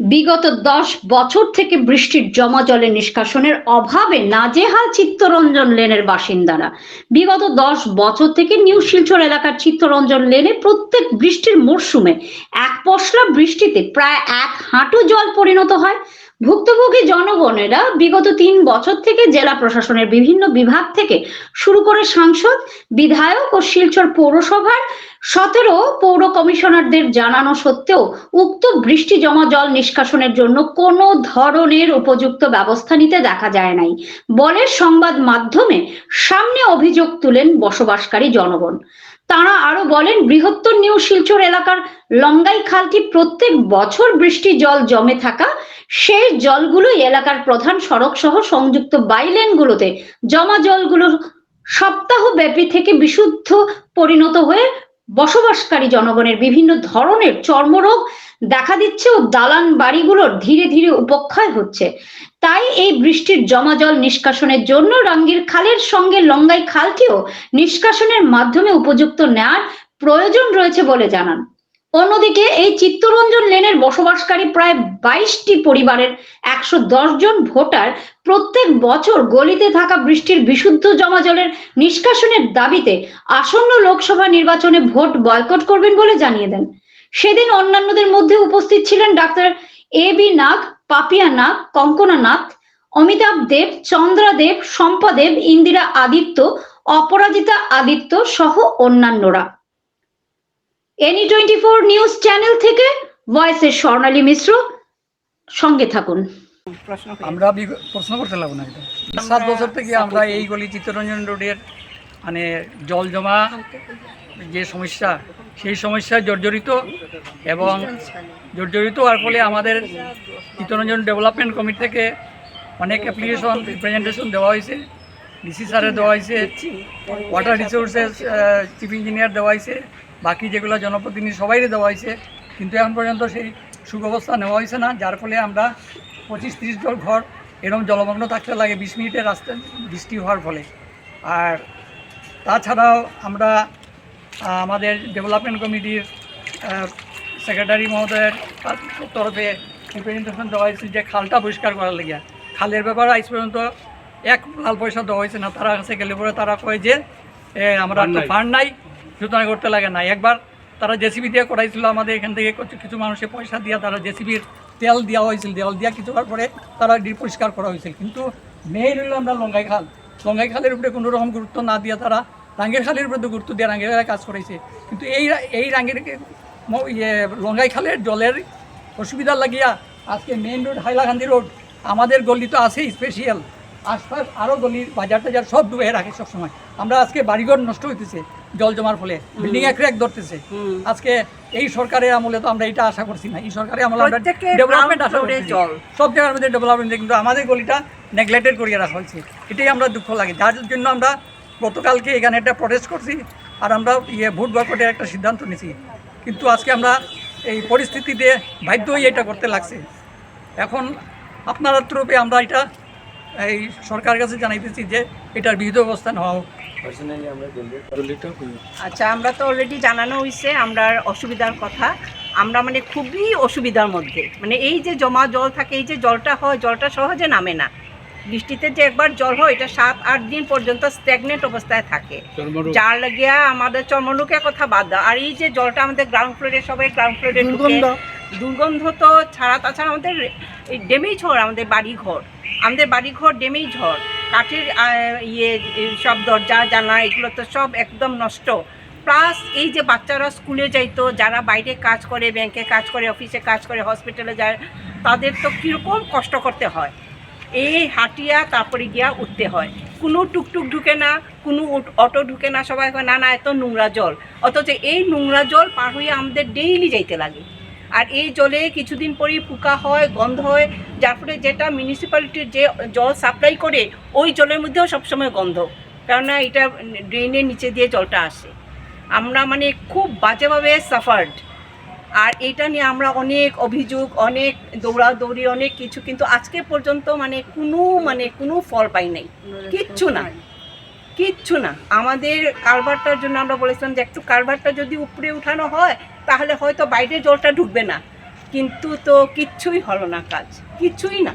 বিগত দশ বছর থেকে বৃষ্টির জমা জলের নিষ্কাশনের অভাবে নাজেহাল চিত্তরঞ্জন লেনের বাসিন্দারা। বিগত দশ বছর থেকে নিউ শিলচর এলাকার চিত্তরঞ্জন লেনে প্রত্যেক বৃষ্টির মরশুমে এক পশলা বৃষ্টিতে প্রায় এক হাঁটু জল পরিণত হয়। ভুক্তভোগী জনগণেরা বিগত তিন বছর থেকে জেলা প্রশাসনের বিভিন্ন বিভাগ থেকে শুরু করে সাংসদ, বিধায়ক ও শিলচর পৌরসভার সতেরো পৌর কমিশনারদের জানানো সত্ত্বেও উক্ত বৃষ্টি জমা জল নিষ্কাশনের জন্য কোনো ধরনের উপযুক্ত ব্যবস্থা নিতে দেখা যায় নাই। বলে সংবাদ মাধ্যমে সামনে অভিযোগ তুলেন বসবাসকারী জনগণ। তারা আরও বলেন, বৃহত্তর নিউ শিলচর এলাকার লঙ্গাই খালটি প্রত্যেক বছর বৃষ্টি জল জমে থাকা। সেই জলগুলো এলাকার প্রধান সড়ক সহ সংযুক্ত বাইলেনগুলোতে জমা জলগুলো সপ্তাহ ব্যাপী থেকে বিশুদ্ধ পরিণত হয়ে বসবাসকারী জনগণের বিভিন্ন ধরনের চর্মরোগ দেখা দিচ্ছে ও দালান বাড়িগুলোর ধীরে ধীরে উপক্ষয় হচ্ছে। তাই এই বৃষ্টির জমা জল নিষ্কাশনের জন্য রাঙ্গির খালের সঙ্গে লঙ্গাই খালটিও নিষ্কাশনের মাধ্যমে উপযুক্ত নেওয়ার প্রয়োজন রয়েছে বলে জানান। অন্যদিকে এই চিত্তরঞ্জন লেনের বসবাসকারী প্রায় বাইশটি পরিবারের একশো জন ভোটার প্রত্যেক বছর গলিতে থাকা বৃষ্টির বিশুদ্ধ জমা জলের নিষ্কাশনের দাবিতে আসন্ন লোকসভা নির্বাচনে ভোট বয়কট করবেন বলে জানিয়ে দেন। সেদিন অন্যান্যদের মধ্যে উপস্থিত ছিলেন doctor A B Nag Papiya Nag Kankana Nath Amitabh Dev Chandra Dev Shampa Dev Indira Aditya Aparajita Aditya সহ অন্যান্যরা। Any twenty four news channel থেকে ভয়েসের স্বর্ণালী মিশ্র সঙ্গে থাকুন। আমরা প্রশ্ন করতে লাগবো না সাত বছর থেকে আমরা এই গলি চিত্তরঞ্জন রোডের মানে জল জমা যে সমস্যা সেই সমস্যায় জর্জরিত এবং জর্জরিত হওয়ার ফলে আমাদের চিত্তরঞ্জন ডেভেলপমেন্ট কমিটি থেকে অনেক অ্যাপ্লিকেশন রিপ্রেজেন্টেশন দেওয়া হয়েছে। ডিসি স্যারে দেওয়া হয়েছে। ওয়াটার রিসোর্সেস চিফ ইঞ্জিনিয়ার দেওয়া হয়েছে। বাকি যেগুলো জনপ্রতিনিধি সবাইরে দেওয়া হয়েছে। কিন্তু এখন পর্যন্ত সেই সুব্যবস্থা নেওয়া হয়েছে না। যার ফলে আমরা পঁচিশ তিরিশ জন ঘর এরকম জলমগ্ন থাকতে লাগে। বিশ মিনিটের রাস্তা বৃষ্টি হওয়ার ফলে। আর তাছাড়াও আমরা আমাদের ডেভেলপমেন্ট কমিটির সেক্রেটারি মহোদয়ের তরফে রিপ্রেজেন্টেশন দেওয়া হয়েছে যে খালটা পরিষ্কার করার লেগে খালের ব্যাপারে আজ পর্যন্ত এক লাল পয়সা দেওয়া হয়েছে না তারা কাছে গেলে পরে তারা কয় যে আমরা তো ফান্ড নাই সুতরাং করতে লাগে না একবার তারা জেসিবি দিয়ে করাইছিল আমাদের এখান থেকে কিছু- মানুষের পয়সা দিয়ে তারা জেসিবির তেল দেওয়া হয়েছিল। দেওয়াল দিয়া কিছু পরে তারা ডি পরিষ্কার করা হয়েছিল কিন্তু মেইন হলো আমরা লঙ্গাই খাল। লঙ্গাই খালের উপরে কোনো রকম গুরুত্ব না দিয়ে তারা রাঙ্গের খালের উপরে গুরুত্ব দিয়ে রাঙ্গের খালে কাজ করেছে। কিন্তু এই এই রাঙ্গের ইয়ে লঙ্গাই খালের জলের অসুবিধা লাগিয়া আজকে মেইন রোড হাইলাকান্দি রোড আমাদের গলি তো আছেই স্পেশাল আশপাশ আরও গলির বাজার টাজার সব ডুবে রাখে সবসময়। আমরা আজকে বাড়িঘর নষ্ট হইতেছে জল জমার ফলে বিল্ডিং এক এক ধরতেছে। আজকে এই সরকারের আমলে তো আমরা এটা আশা করছি না। এই সরকারের আমলে আমরা ডেভেলপমেন্ট আশা করছি। জল। সব জায়গার মধ্যে ডেভেলপমেন্ট কিন্তু আমাদের গলিটা নেগলেক্টেড করিয়ে রাখা হয়েছে। এটাই আমরা দুঃখ লাগে। যার জন্য আমরা গতকালকে এখানে একটা প্রটেস্ট করছি আর আমরা ইয়ে ভোট বয়কটের একটা সিদ্ধান্ত নিয়েছি কিন্তু আজকে আমরা এই পরিস্থিতিতে বাধ্য হয়ে এটা করতে লাগছে। এখন আপনার তরফে আমরা এটা এই সরকারের কাছে জানাইতেছি যে এটার বিহিত ব্যবস্থা নেওয়া হোক। আচ্ছা আমরা তো অলরেডি জানানো হয়েছে আমরা অসুবিধার কথা। আমরা মানে খুবই অসুবিধার মধ্যে। মানে এই যে জমা জল থাকে এই যে জলটা হয় জলটা সহজে নামে না। বৃষ্টিতে যে একবার জল হয় এটা সাত আট দিন পর্যন্ত স্ট্যাগনেট অবস্থায় থাকে। যার লাগিয়া আমাদের চর্মরোগের কথা বাদ দাও। আর এই যে জলটা আমাদের গ্রাউন্ড ফ্লোরে সবাই গ্রাউন্ড ফ্লোরে দুর্গন্ধ। দুর্গন্ধ তো ছাড়া তাছাড়া আমাদের ড্যামেজ হয় আমাদের বাড়ি ঘর আমাদের বাড়ি ঘর ড্যামেজ হয়। কাঠের ইয়ে সব দরজা জানা এগুলো তো সব একদম নষ্ট। প্লাস এই যে বাচ্চারা স্কুলে যাইতো যারা বাইরে কাজ করে ব্যাংকে কাজ করে অফিসে কাজ করে হসপিটালে যায় তাদের তো কীরকম কষ্ট করতে হয়। এই হাঁটিয়া তারপরে গিয়া উঠতে হয়। কোনো টুকটুক ঢুকে না, কোনো অটো ঢুকে না, সবাই না না, এত নোংরা জল। অথচ এই নোংরা জল পার হয়ে আমাদের ডেইলি যাইতে লাগে। আর এই জলে কিছুদিন পরেই পোকা হয়, গন্ধ হয়, যার ফলে যেটা মিউনিসিপ্যালিটির যে জল সাপ্লাই করে, ওই জলের মধ্যেও সবসময় গন্ধ। কেননা এটা ড্রেনের নিচে দিয়ে জলটা আসে। আমরা মানে খুব বাজেভাবে সাফার্ড আর এটা নিয়ে আমরা অনেক অভিযোগ, অনেক দৌড়াদৌড়ি, অনেক কিছু, কিন্তু আজকে পর্যন্ত মানে কোনো মানে কোনো ফল পাই নাই। কিচ্ছু না। কিচ্ছু না। আমাদের কারবারটার জন্য আমরা বলেছিলাম যে একটু কারবারটা যদি উপরে উঠানো হয়, তাহলে হয়তো বাইরে জলটা ঢুকবে না। কিন্তু তো কিচ্ছুই হলো না কাজ। কিচ্ছুই না।